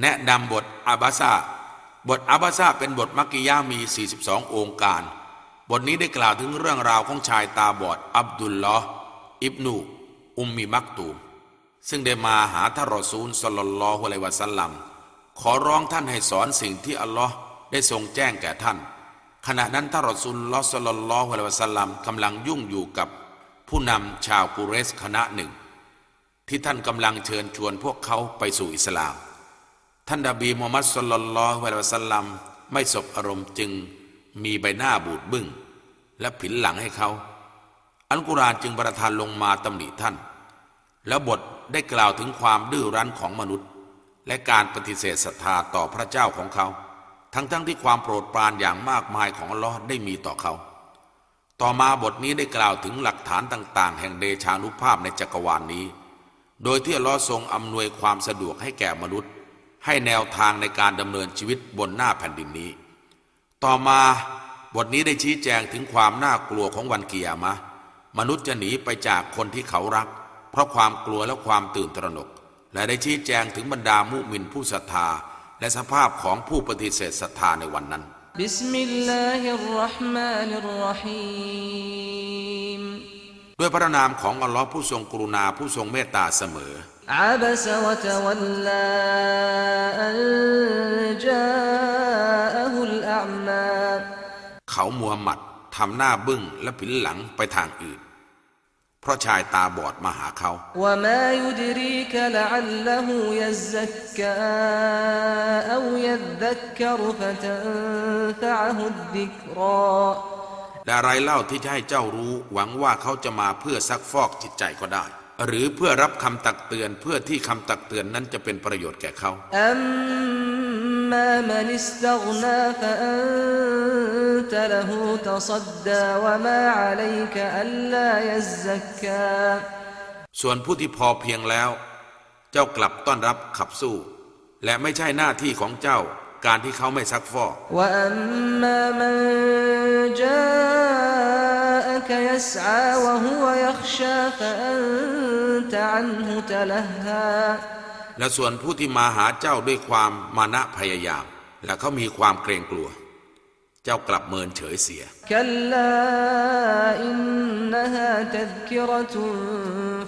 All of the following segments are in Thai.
แนะนำบทอาบาซาบทอาบาซาเป็นบทมักกิยามี 42 องค์การ บทนี้ได้กล่าวถึงเรื่องราวของชายตาบอดอับดุลลอฮ์อิบนู อุมมีมักตูม ซึ่งได้มาหาท่านรอซูลสลลลอฮุอะลัยวะสัลลัม ขอร้องท่านให้สอนสิ่งที่อัลลอฮ์ได้ทรงแจ้งแก่ท่าน ขณะนั้นท่านรอซูลลอฮ์สลลลลอฮุอะลัยวะสัลลัมกำลังยุ่งอยู่กับผู้นำชาวกุเรสคณะหนึ่ง ที่ท่านกำลังเชิญชวนพวกเขาไปสู่อิสลาม ท่านดาบีมูฮัมมัดสุลลัลลอฮุอะลัยวะสัลลัมไม่สบอารมณ์จึงมีใบหน้าบูดบึ้ง และผินหลังให้เขา อัลกุรอานจึงประทานลงมาตำหนิท่าน แล้วบทได้กล่าวถึงความดื้อรั้นของมนุษย์ และการปฏิเสธศรัทธาต่อพระเจ้าของเขา ทั้งๆทที่ความโปรดปรานอย่างมากมายของอัลลอฮ์ได้มีต่อเขา ต่อมาบทนี้ได้กล่าวถึงหลักฐานต่าง ๆ แห่งเดชานุภาพในจักรวาลนนี้ โดยที่อัลลอฮ์ทรงอำนวยความสะดวกให้แก่มนุษย์ ให้แนวทางในการดำเนินชีวิตบนหน้าแผ่นดินนี้ ต่อมาบทนี้ได้ชี้แจงถึงความน่ากลัวของวันเกียรมะ มนุษย์จะหนีไปจากคนที่เขารัก เพราะความกลัวและความตื่นตระหนก และได้ชี้แจงถึงบรรดามุมินผู้ศรัทธา และสภาพของผู้ปฏิเสธศรัทธาในวันนั้น บิสมิลลาฮิรราะห์มานิรรหีมด้วยพระนามของอัลลอฮ์ผู้ทรงกรุณาผู้ทรงเมตตาเสมอ عبس وتولى أن جاءه الأعمى เขามูฮัมหมัดทำหน้าบึ้งและผินหลังไปทางอื่น เพราะชายตาบอดมาหาเขา وما يدريك لعله يزكى أو يذكر فتنفعه الذكرى และอะไรเล่าที่จะให้เจ้ารู้หวังว่าเขาจะมาเพื่อซักฟอกจิตใจก็ได้ หรือเพื่อรับคำตักเตือนเพื่อที่คำตักเตือนนั้นจะเป็นประโยชน์แก่เขาส่วนผู้ที่พอเพียงแล้ว เจ้ากลับต้อนรับขับสู้ และไม่ใช่หน้าที่ของเจ้าการที่เขาไม่ซักฟอก يسعى وهو يخشى فأنت عنه تلهى และส่วนผู้ที่มาหาเจ้าด้วยความมานะพยายาม และเขามีความเกรงกลัว เจ้ากลับเมินเฉยเสีย كلا إنها تذكرة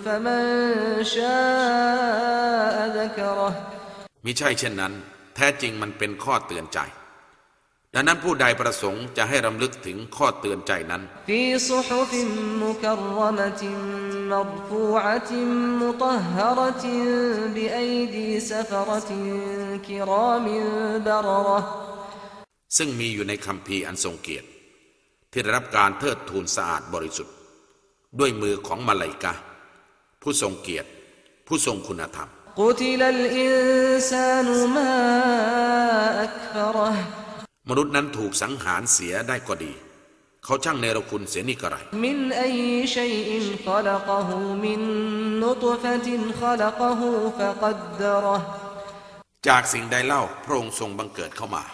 فمن شاء ذكره มิใช่เช่นนั้น แท้จริงมันเป็นข้อเตือนใจ ดังนั้นผู้ใดประสงค์จะให้รำลึกถึงข้อเตือนใจนั้น في صحف مكرمة مرفوعة مطهرة بأيدي سفرة كرام بررة ซึ่งมีอยู่ในคัมภีร์อันทรงเกียรติ ที่ได้รับการเทิดทูนสะอาดบริสุทธิ์ ด้วยมือของมาลาอิกะห์ผู้ทรงเกียรติ ผู้ทรงคุณธรรม قتل الإنسان ما أكفره มนุษย์นั้นถูกสังหารเสียได้ก็ดี เขาช่างเนรคุณเสียนี่กระไรมินไอชัยอินขลกหูมินนุตฟตินขลกหูฟะกัดดรจากสิ่งใดเล่าพระองค์ทรงบังเกิดเข้ามา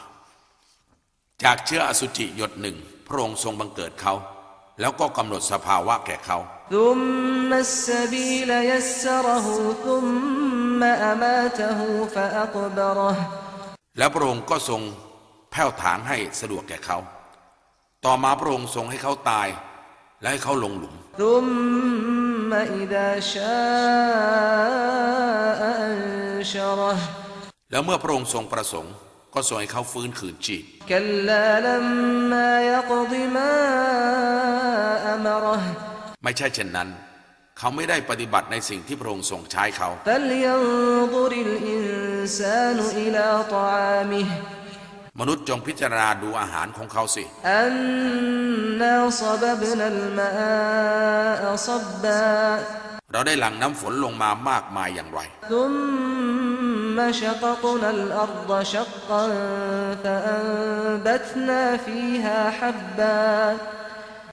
จากเชื้ออสุจิหยดหนึ่งพระองค์ทรงบังเกิดเขา แล้วก็กำหนดสภาวะแก่เขาแล้วพระองค์ก็ทรง แผ้วถางให้สะดวกแก่เขา ต่อมาพระองค์ทรงให้เขาตาย และให้เขาลงหลุมแล้วเมื่อพระองค์ทรงประสงค์ก็ทรงให้เขาฟื้นคืนชีพไม่ใช่เช่นนั้น เขาไม่ได้ปฏิบัติในสิ่งที่พระองค์ทรงใช้เขา มนุษย์จงพิจารณาดูอาหารของเขาสิเราได้หลั่งน้ำฝนลงมามากมายอย่างไร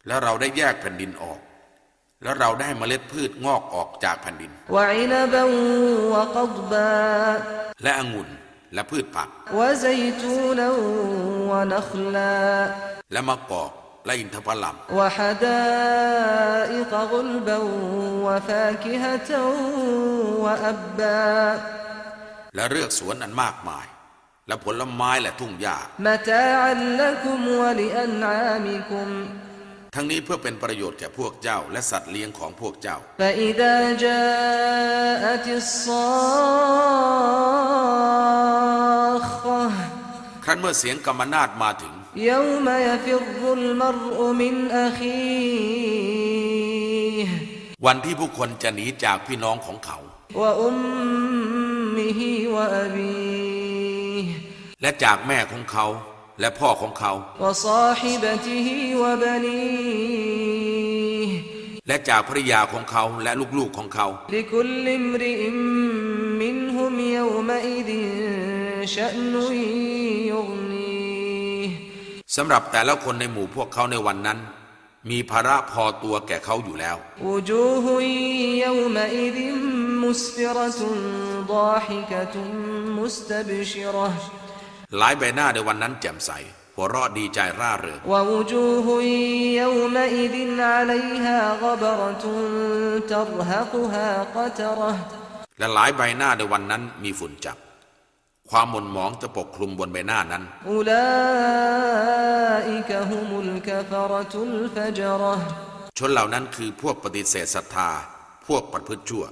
แล้วเราได้แยกแผ่นดินออก แล้วเราได้เมล็ดพืชงอกออกจากแผ่นดินและองุ่น และพืชผัก และมะกอกและอินทผลัมและเรือกสวนอันมากมาย และผลไม้และทุ่งหญ้าทั้งนี้เพื่อเป็นประโยชน์แก่พวกเจ้า และสัตว์เลี้ยงของพวกเจ้า เมื่อเสียงกรรมนาตมาถึงวันที่ผู้คนจะหนีจากพี่น้องของเขาและจากแม่ของเขาและพ่อของเขา และจากภรรยาของเขาและลูกๆของเขา شأن يغنيه สำหรับแต่ละคนในหมู่พวกเขาในวันนั้น มีภาระพอตัวแก่เขาอยู่แล้ว وجوه يومئذ مسفرة ضاحكة مستبشرة หลายใบหน้าในวันนั้นแจ่มใส หัวเราะดีใจร่าเริง ووجوه يومئذ عليها غبرة ترهقها قترة และหลายใบหน้าในวันนั้นมีฝุ่นจับ ความหม่นหมองจะปกคลุมบนใบหน้านั้น ชนเหล่านั้นคือพวกปฏิเสธศรัทธา พวกปฏิพฤติชั่ว